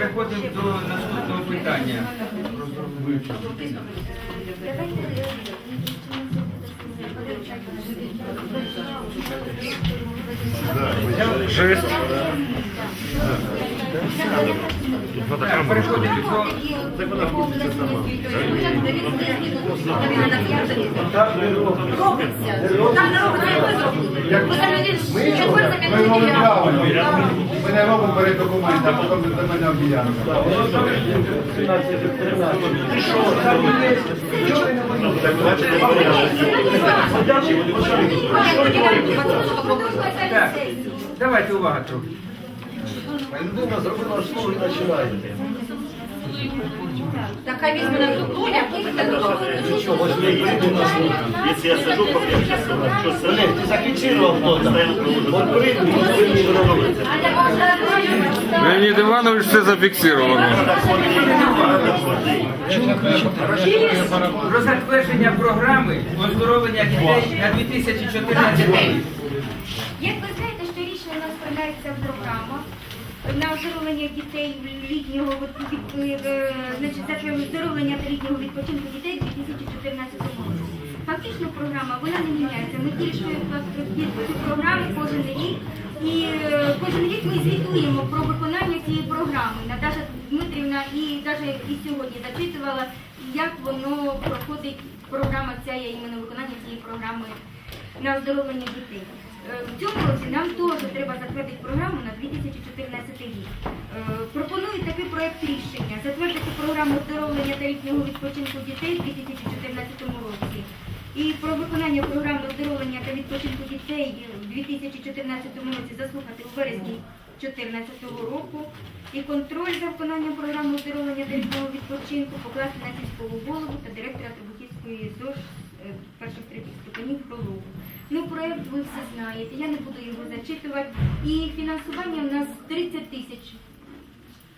переходимо до наступного питання. Жесть. Так, до Ми не робимо перед документом, а потім земельна ділянка. Так, давайте трохи. Людина зробила слово і починає. Так хай візьме на ту Що, возьми і прийди на слово. Если я сажу по пять часов, что с Олег, ти зафіксував хто-то. От прийди, і прийди, що робити. Леонид Иванович, все зафиксировано. Про затвердження програми оздоровлення дітей на 2014 рік. Як ви знаєте, щорічно у нас приймається програма на оздоровлення дітей літнього е, значить, оздоровлення та літнього відпочинку дітей у 2014 році. Фактично програма вона не міняється. Ми збільшуємо цю програму кожен рік. І е, кожен рік ми звітуємо про виконання цієї програми. Наташа Дмитрівна і навіть і сьогодні зачитувала, як воно проходить програма ця іменно виконання цієї програми на оздоровлення дітей. Е, В цьому році нам теж треба затвердити програму на 2014 рік. Е, Пропоную такий проект рішення затвердити програму оздоровлення та літнього відпочинку дітей у 2014 році. І про виконання програми оздоровлення та відпочинку дітей у 2014 році заслухати у вересні 2014 року. І контроль за виконанням програми оздоровлення та літнього відпочинку покласти на сільського голову та директора Требухівської ЗОЖ е, перших третіх ступенів Фролову. Ну, проект ви все знаєте, я не буду його зачитувати. І фінансування у нас 30 тисяч.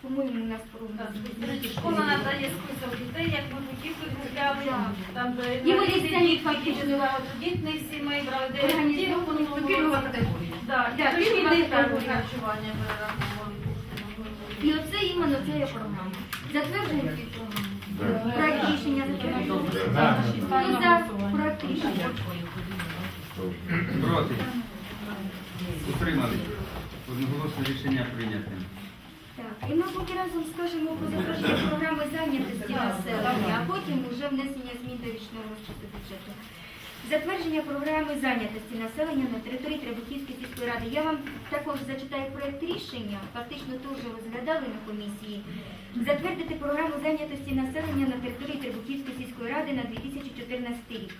По-моєму, у нас Школа надає список дітей, як ми хотіли купляли, там де І вони самі фактично дітних сімей брали, де ну, було пільгова категорія. Да, Да, і пільгова дошкільне категорія. харчування перераховували. І оце іменно це є програма. Затверджуємо цю програму. Проект рішення. Хто за проект рішення? Проти. Утримали. Одноголосне рішення прийняте. Так, і ми поки разом скажемо про затвердження програми зайнятості населення, а потім вже внесення змін до річного розпису бюджету. Затвердження програми зайнятості населення на території Требухівської сільської ради. Я вам також зачитаю проект рішення, фактично теж розглядали на комісії. Затвердити програму зайнятості населення на території Требухівської сільської ради на 2014 рік.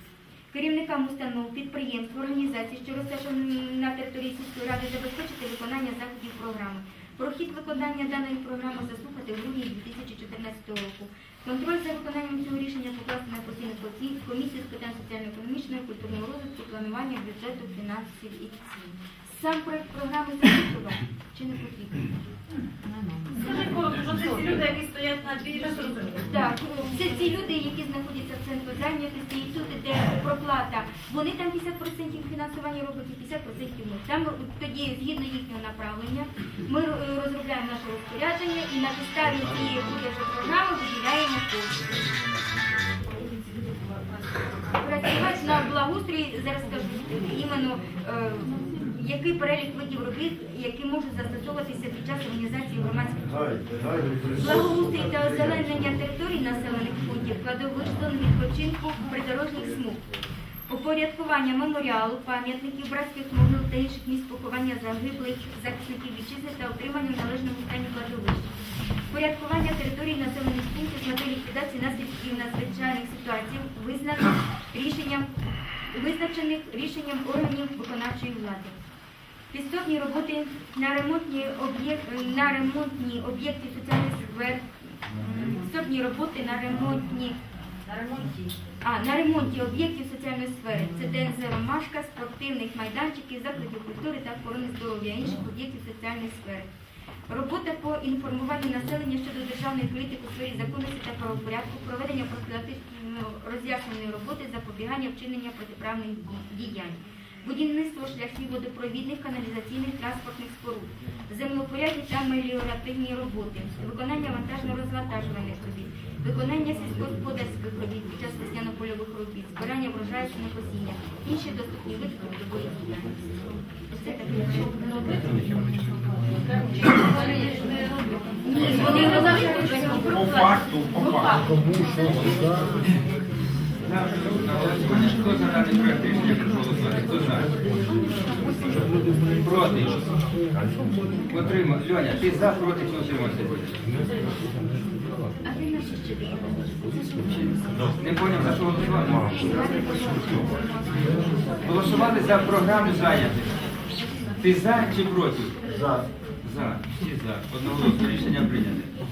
Керівникам установ, підприємств, організацій, що розташовані на території сільської ради, забезпечити виконання заходів програми. Про хід виконання даної програми заслухати в грудні 2014 року. Контроль за виконанням цього рішення покласти на постійну комі- комісію з питань соціально-економічного, культурного розвитку, планування бюджету, фінансів і цін. Сам проект програми зафіксував чи не потрібно? Це ці люди, які стоять на дві Так, це ці люди, які знаходяться в центрі зайнятості, і тут іде проплата. Вони там 50% фінансування роблять і 50% ми. Там тоді, згідно їхнього направлення, ми е, розробляємо наше розпорядження і на підставі цієї буде вже програми виділяємо кошти. Працювати на благоустрій, зараз скажу, іменно е, який перелік видів робіт, які можуть застосовуватися під час організації громадських Благоустрій та озеленення територій населених пунктів, кладових зон відпочинку, придорожніх смуг. Упорядкування меморіалу, пам'ятників, братських могил та інших місць поховання загиблих захисників вітчизни та отримання в належному стані кладовищ. Порядкування територій населених пунктів з метою ліквідації наслідків надзвичайних ситуацій, визнаних рішенням, визначених рішенням органів виконавчої влади. Підступні роботи на ремонтні об'єкти на ремонтні об'єкти соціальних сфер, м, роботи на ремонтні на ремонті. а, на ремонті об'єктів соціальної сфери. Це ДНЗ Ромашка, спортивних майданчиків, закладів культури та охорони здоров'я, інших об'єктів соціальної сфери. Робота по інформуванню населення щодо державної політики у сфері законності та правопорядку, проведення профілактично роз'ясненої роботи, запобігання вчинення протиправних діянь. Будівництво шляхів водопровідних, каналізаційних транспортних споруд, землепорядні та меліоративні роботи, виконання вантажно-розвантажувальних робіт, виконання сільськогосподарських робіт під час весняно-польових робіт, збирання врожаю та насіння, інші доступні види трудової діяльності. Це таке. Ні, вони розглядають По факту, по факту. Хто за даний проект рішення прошу голосувати? Хто за? Проти? Отримав. Льоня, ти за, проти утримався? Ще Не поняв, за що голосували? Голосували за програму зайнятих. Ти за чи проти? За. За. Всі за. Одноголосно рішення прийнято.